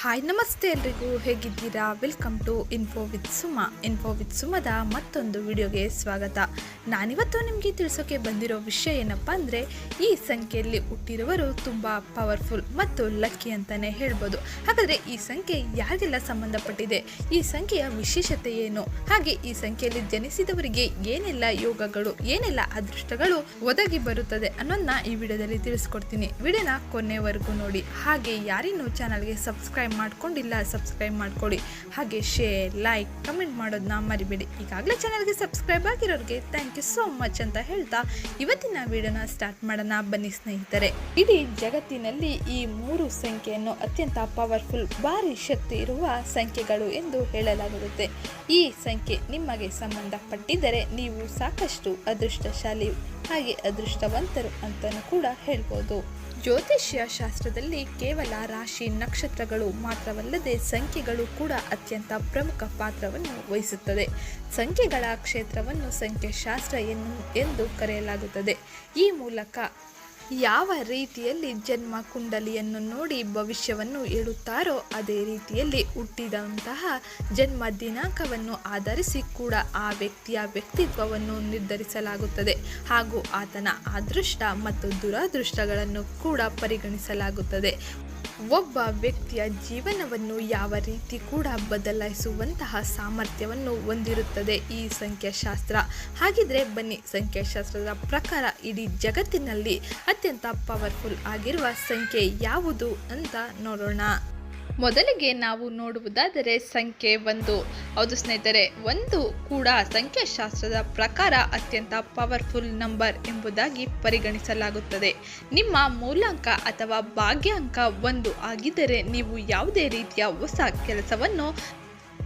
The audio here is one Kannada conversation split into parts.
ಹಾಯ್, ನಮಸ್ತೆ ಎಲ್ರಿಗೂ. ಹೇಗಿದ್ದೀರಾ? Welcome to info with Suma info with ಸುಮದ ಮತ್ತೊಂದು ವಿಡಿಯೋಗೆ ಸ್ವಾಗತ. ನಾನಿವತ್ತು ನಿಮಗೆ ತಿಳಿಸೋಕೆ ಬಂದಿರೋ ವಿಷಯ ಏನಪ್ಪ ಅಂದರೆ, ಈ ಸಂಖ್ಯೆಯಲ್ಲಿ ಹುಟ್ಟಿರುವರು ತುಂಬ ಪವರ್ಫುಲ್ ಮತ್ತು ಲಕ್ಕಿ ಅಂತಲೇ ಹೇಳ್ಬೋದು. ಹಾಗಾದರೆ ಈ ಸಂಖ್ಯೆ ಯಾರಿಗೆಲ್ಲ ಸಂಬಂಧಪಟ್ಟಿದೆ? ಈ ಸಂಖ್ಯೆಯ ವಿಶೇಷತೆ ಏನು? ಹಾಗೆ ಈ ಸಂಖ್ಯೆಯಲ್ಲಿ ಜನಿಸಿದವರಿಗೆ ಏನೆಲ್ಲ ಯೋಗಗಳು, ಏನೆಲ್ಲ ಅದೃಷ್ಟಗಳು ಒದಗಿ ಬರುತ್ತದೆ ಅನ್ನೋದನ್ನ ಈ ವಿಡಿಯೋದಲ್ಲಿ ತಿಳಿಸ್ಕೊಡ್ತೀನಿ. ವಿಡಿಯೋನ ಕೊನೆವರೆಗೂ ನೋಡಿ. ಹಾಗೆ ಯಾರಿನ್ನೂ ಚಾನಲ್ಗೆ ಸಬ್ಸ್ಕ್ರೈಬ್ ಮಾಡ್ಕೊಂಡಿಲ್ಲ ಸಬ್ಸ್ಕ್ರೈಬ್ ಮಾಡ್ಕೊಳ್ಳಿ ಹಾಗೆ ಶೇರ್ ಲೈಕ್ ಕಮೆಂಟ್ ಮಾಡೋದನ್ನ ಮರಿಬೇಡಿ. ಈಗಾಗಲೇ ಚಾನಲ್ಗೆ ಸಬ್ಸ್ಕ್ರೈಬ್ ಆಗಿರೋರಿಗೆ ಥ್ಯಾಂಕ್ ಯು ಸೋ ಮಚ್ ಅಂತ ಹೇಳ್ತಾ ಇವತ್ತಿನ ವಿಡಿಯೋನ ಸ್ಟಾರ್ಟ್ ಮಾಡೋಣ. ಬನ್ನಿ ಸ್ನೇಹಿತರೆ, ಇಡೀ ಜಗತ್ತಿನಲ್ಲಿ ಈ ಮೂರು ಸಂಖ್ಯೆಯನ್ನು ಅತ್ಯಂತ ಪವರ್ಫುಲ್ ಭಾರಿ ಶಕ್ತಿ ಇರುವ ಸಂಖ್ಯೆಗಳು ಎಂದು ಹೇಳಲಾಗಿರುತ್ತೆ. ಈ ಸಂಖ್ಯೆ ನಿಮಗೆ ಸಂಬಂಧಪಟ್ಟಿದ್ದರೆ ನೀವು ಸಾಕಷ್ಟು ಅದೃಷ್ಟಶಾಲಿ ಹಾಗೆ ಅದೃಷ್ಟವಂತರು ಅಂತಲೂ ಕೂಡ ಹೇಳ್ಬೋದು. ಜ್ಯೋತಿಷ್ಯ ಶಾಸ್ತ್ರದಲ್ಲಿ ಕೇವಲ ರಾಶಿ ನಕ್ಷತ್ರಗಳು ಮಾತ್ರವಲ್ಲದೆ ಸಂಖ್ಯೆಗಳು ಕೂಡ ಅತ್ಯಂತ ಪ್ರಮುಖ ಪಾತ್ರವನ್ನು ವಹಿಸುತ್ತದೆ. ಸಂಖ್ಯೆಗಳ ಕ್ಷೇತ್ರವನ್ನು ಸಂಖ್ಯಾಶಾಸ್ತ್ರ ಎಂದು ಕರೆಯಲಾಗುತ್ತದೆ. ಈ ಮೂಲಕ ಯಾವ ರೀತಿಯಲ್ಲಿ ಜನ್ಮ ಕುಂಡಲಿಯನ್ನು ನೋಡಿ ಭವಿಷ್ಯವನ್ನು ಹೇಳುತ್ತಾರೋ ಅದೇ ರೀತಿಯಲ್ಲಿ ಹುಟ್ಟಿದಂತಹ ಜನ್ಮ ದಿನಾಂಕವನ್ನು ಆಧರಿಸಿ ಕೂಡ ಆ ವ್ಯಕ್ತಿಯ ವ್ಯಕ್ತಿತ್ವವನ್ನು ನಿರ್ಧರಿಸಲಾಗುತ್ತದೆ ಹಾಗೂ ಆತನ ಅದೃಷ್ಟ ಮತ್ತು ದುರಾದೃಷ್ಟಗಳನ್ನು ಕೂಡ ಪರಿಗಣಿಸಲಾಗುತ್ತದೆ. ಒಬ್ಬ ವ್ಯಕ್ತಿಯ ಜೀವನವನ್ನು ಯಾವ ರೀತಿ ಕೂಡ ಬದಲಾಯಿಸುವಂತಹ ಸಾಮರ್ಥ್ಯವನ್ನು ಹೊಂದಿರುತ್ತದೆ ಈ ಸಂಖ್ಯಾಶಾಸ್ತ್ರ. ಹಾಗಿದ್ರೆ ಬನ್ನಿ, ಸಂಖ್ಯಾಶಾಸ್ತ್ರದ ಪ್ರಕಾರ ಇಡೀ ಜಗತ್ತಿನಲ್ಲಿ ಅತ್ಯಂತ ಪವರ್ಫುಲ್ ಆಗಿರುವ ಸಂಖ್ಯೆ ಯಾವುದು ಅಂತ ನೋಡೋಣ. ಮೊದಲಿಗೆ ನಾವು ನೋಡುವುದಾದರೆ ಸಂಖ್ಯೆ ಒಂದು. ಹೌದು ಸ್ನೇಹಿತರೆ, ಒಂದು ಕೂಡ ಸಂಖ್ಯಾಶಾಸ್ತ್ರದ ಪ್ರಕಾರ ಅತ್ಯಂತ ಪವರ್ಫುಲ್ ನಂಬರ್ ಎಂಬುದಾಗಿ ಪರಿಗಣಿಸಲಾಗುತ್ತದೆ. ನಿಮ್ಮ ಮೂಲಾಂಕ ಅಥವಾ ಭಾಗ್ಯಾಂಕ ಒಂದು ಆಗಿದ್ದರೆ ನೀವು ಯಾವುದೇ ರೀತಿಯ ಹೊಸ ಕೆಲಸವನ್ನು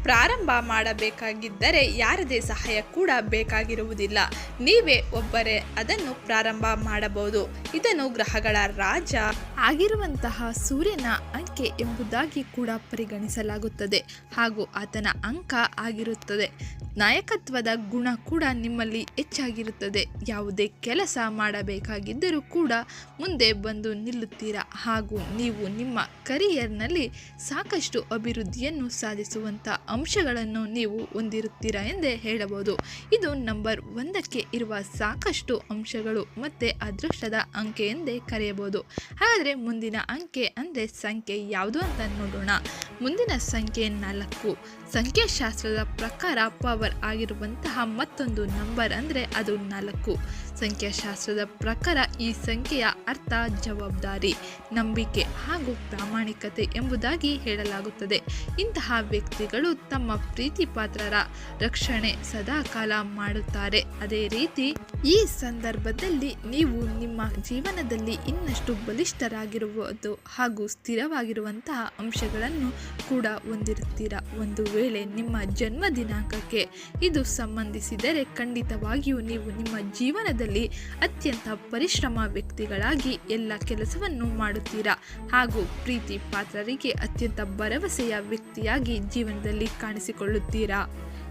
ಪ್ರಾರಂಭ ಮಾಡಬೇಕಾಗಿದ್ದರೆ ಯಾರದೇ ಸಹಾಯ ಕೂಡ ಬೇಕಾಗಿರುವುದಿಲ್ಲ. ನೀವೇ ಒಬ್ಬರೇ, ಅದನ್ನು ಪ್ರಾರಂಭ ಮಾಡಬಹುದು. ಇದನ್ನು ಗ್ರಹಗಳ ರಾಜ ಆಗಿರುವಂತಹ ಸೂರ್ಯನ ಅಂಕೆ ಎಂಬುದಾಗಿ ಕೂಡ ಪರಿಗಣಿಸಲಾಗುತ್ತದೆ. ಹಾಗೂ ಆತನ ಅಂಕ ಆಗಿರುತ್ತದೆ. ನಾಯಕತ್ವದ ಗುಣ ಕೂಡ ನಿಮ್ಮಲ್ಲಿ ಹೆಚ್ಚಾಗಿರುತ್ತದೆ. ಯಾವುದೇ ಕೆಲಸ ಮಾಡಬೇಕಾಗಿದ್ದರೂ ಕೂಡ ಮುಂದೆ ಬಂದು ನಿಲ್ಲುತ್ತೀರಾ? ಹಾಗೂ ನೀವು ನಿಮ್ಮ ಕರಿಯರ್ನಲ್ಲಿ ಸಾಕಷ್ಟು ಅಭಿವೃದ್ಧಿಯನ್ನು ಸಾಧಿಸುವಂಥ ಅಂಶಗಳನ್ನು ನೀವು ಹೊಂದಿರುತ್ತೀರಾ ಎಂದೇ ಹೇಳಬಹುದು. ಇದು ನಂಬರ್ ಒಂದಕ್ಕೆ ಇರುವ ಸಾಕಷ್ಟು ಅಂಶಗಳು ಮತ್ತು ಅದೃಷ್ಟದ ಅಂಕೆ ಎಂದೇ ಕರೆಯಬಹುದು. ಹಾಗಾದರೆ ಮುಂದಿನ ಅಂಕೆ ಅಂದರೆ ಸಂಖ್ಯೆ ಯಾವುದು ಅಂತ ನೋಡೋಣ. ಮುಂದಿನ ಸಂಖ್ಯೆ ನಾಲ್ಕು. ಸಂಖ್ಯಾಶಾಸ್ತ್ರದ ಪ್ರಕಾರ ಪವರ್ ಆಗಿರುವಂತಹ ಮತ್ತೊಂದು ನಂಬರ್ ಅಂದರೆ ಅದು ನಾಲ್ಕು. ಸಂಖ್ಯಾಶಾಸ್ತ್ರದ ಪ್ರಕಾರ ಈ ಸಂಖ್ಯೆಯ ಅರ್ಥ ಜವಾಬ್ದಾರಿ, ನಂಬಿಕೆ ಹಾಗೂ ಪ್ರಾಮಾಣಿಕತೆ ಎಂಬುದಾಗಿ ಹೇಳಲಾಗುತ್ತದೆ. ಇಂತಹ ವ್ಯಕ್ತಿಗಳು ತಮ್ಮ ಪ್ರೀತಿ ಪಾತ್ರರ ರಕ್ಷಣೆ ಸದಾಕಾಲ ಮಾಡುತ್ತಾರೆ. ಅದೇ ರೀತಿ ಈ ಸಂದರ್ಭದಲ್ಲಿ ನೀವು ನಿಮ್ಮ ಜೀವನದಲ್ಲಿ ಇನ್ನಷ್ಟು ಬಲಿಷ್ಠರಾಗಿರುವುದು ಹಾಗೂ ಸ್ಥಿರವಾಗಿರುವಂತಹ ಅಂಶಗಳನ್ನು ಕೂಡ ಹೊಂದಿರುತ್ತೀರಾ? ಒಂದು ವೇಳೆ ನಿಮ್ಮ ಜನ್ಮ ದಿನಾಂಕಕ್ಕೆ ಇದು ಸಂಬಂಧಿಸಿದರೆ ಖಂಡಿತವಾಗಿಯೂ ನೀವು ನಿಮ್ಮ ಜೀವನದಲ್ಲಿ ಅತ್ಯಂತ ಪರಿಶ್ರಮ ವ್ಯಕ್ತಿಗಳಾಗಿ ಎಲ್ಲ ಕೆಲಸವನ್ನು ಮಾಡುತ್ತೀರಾ? ಹಾಗೂ ಪ್ರೀತಿ ಪಾತ್ರರಿಗೆ ಅತ್ಯಂತ ಭರವಸೆಯ ವ್ಯಕ್ತಿಯಾಗಿ ಜೀವನದಲ್ಲಿ ಕಾಣಿಸಿಕೊಳ್ಳುತ್ತೀರಾ?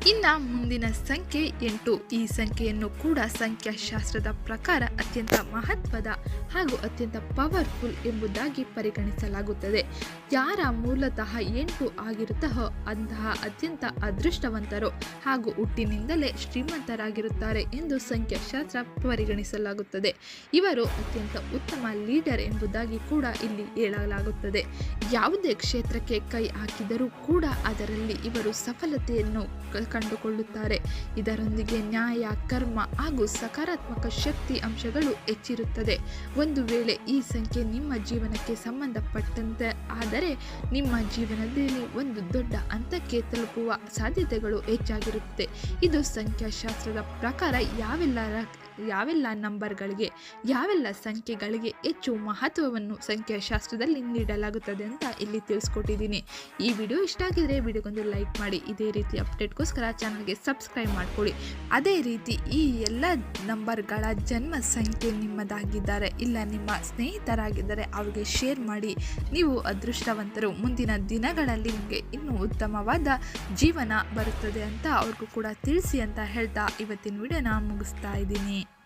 ಇನ್ನು ಮುಂದಿನ ಸಂಖ್ಯೆ ಎಂಟು. ಈ ಸಂಖ್ಯೆಯನ್ನು ಕೂಡ ಸಂಖ್ಯಾಶಾಸ್ತ್ರದ ಪ್ರಕಾರ ಅತ್ಯಂತ ಮಹತ್ವದ ಹಾಗೂ ಅತ್ಯಂತ ಪವರ್ಫುಲ್ ಎಂಬುದಾಗಿ ಪರಿಗಣಿಸಲಾಗುತ್ತದೆ. ಯಾರ ಮೂಲತಃ ಎಂಟು ಆಗಿರುತ್ತೋ ಅಂತಹ ಅತ್ಯಂತ ಅದೃಷ್ಟವಂತರು ಹಾಗೂ ಹುಟ್ಟಿನಿಂದಲೇ ಶ್ರೀಮಂತರಾಗಿರುತ್ತಾರೆ ಎಂದು ಸಂಖ್ಯಾಶಾಸ್ತ್ರ ಪರಿಗಣಿಸಲಾಗುತ್ತದೆ. ಇವರು ಅತ್ಯಂತ ಉತ್ತಮ ಲೀಡರ್ ಎಂಬುದಾಗಿ ಕೂಡ ಇಲ್ಲಿ ಹೇಳಲಾಗುತ್ತದೆ. ಯಾವುದೇ ಕ್ಷೇತ್ರಕ್ಕೆ ಕೈ ಹಾಕಿದರೂ ಕೂಡ ಅದರಲ್ಲಿ ಇವರು ಸಫಲತೆಯನ್ನು ಕಂಡುಕೊಳ್ಳುತ್ತಾರೆ. ಇದರೊಂದಿಗೆ ನ್ಯಾಯ, ಕರ್ಮ ಹಾಗೂ ಸಕಾರಾತ್ಮಕ ಶಕ್ತಿ ಅಂಶಗಳು ಹೆಚ್ಚಿರುತ್ತದೆ. ಒಂದು ವೇಳೆ ಈ ಸಂಖ್ಯೆ ನಿಮ್ಮ ಜೀವನಕ್ಕೆ ಸಂಬಂಧಪಟ್ಟಂತೆ ಆದರೆ ನಿಮ್ಮ ಜೀವನದಲ್ಲಿ ಒಂದು ದೊಡ್ಡ ಹಂತಕ್ಕೆ ತಲುಪುವ ಸಾಧ್ಯತೆಗಳು ಹೆಚ್ಚಾಗಿರುತ್ತೆ. ಇದು ಸಂಖ್ಯಾಶಾಸ್ತ್ರದ ಪ್ರಕಾರ ಯಾವೆಲ್ಲ ಯಾವೆಲ್ಲ ನಂಬರ್ಗಳಿಗೆ, ಯಾವೆಲ್ಲ ಸಂಖ್ಯೆಗಳಿಗೆ ಹೆಚ್ಚು ಮಹತ್ವವನ್ನು ಸಂಖ್ಯಾಶಾಸ್ತ್ರದಲ್ಲಿ ನೀಡಲಾಗುತ್ತದೆ ಅಂತ ಇಲ್ಲಿ ತಿಳಿಸ್ಕೊಟ್ಟಿದ್ದೀನಿ. ಈ ವಿಡಿಯೋ ಇಷ್ಟ ಆಗಿದ್ರೆ ವಿಡಿಯೋಗೊಂದು ಲೈಕ್ ಮಾಡಿ. ಇದೇ ರೀತಿ ಅಪ್ಡೇಟ್ಗೋಸ್ಕರ ಚಾನಲ್ಗೆ ಸಬ್ಸ್ಕ್ರೈಬ್ ಮಾಡ್ಕೊಳ್ಳಿ. ಅದೇ ರೀತಿ ಈ ಎಲ್ಲ ನಂಬರ್ಗಳ ಜನ್ಮ ಸಂಖ್ಯೆ ನಿಮ್ಮದಾಗಿದ್ದಾರೆ. ಇಲ್ಲ ನಿಮ್ಮ ಸ್ನೇಹಿತರಾಗಿದ್ದರೆ ಅವರಿಗೆ ಶೇರ್ ಮಾಡಿ. ನೀವು ಅದೃಷ್ಟವಂತರು. ಮುಂದಿನ ದಿನಗಳಲ್ಲಿ ನಿಮಗೆ ಇನ್ನೂ ಉತ್ತಮವಾದ ಜೀವನ ಬರುತ್ತದೆ ಅಂತ ಅವ್ರಿಗೂ ಕೂಡ ತಿಳಿಸಿ ಅಂತ ಹೇಳ್ತಾ ಇವತ್ತಿನ ವಿಡಿಯೋನ ಮುಗಿಸ್ತಾ ಇದ್ದೀನಿ.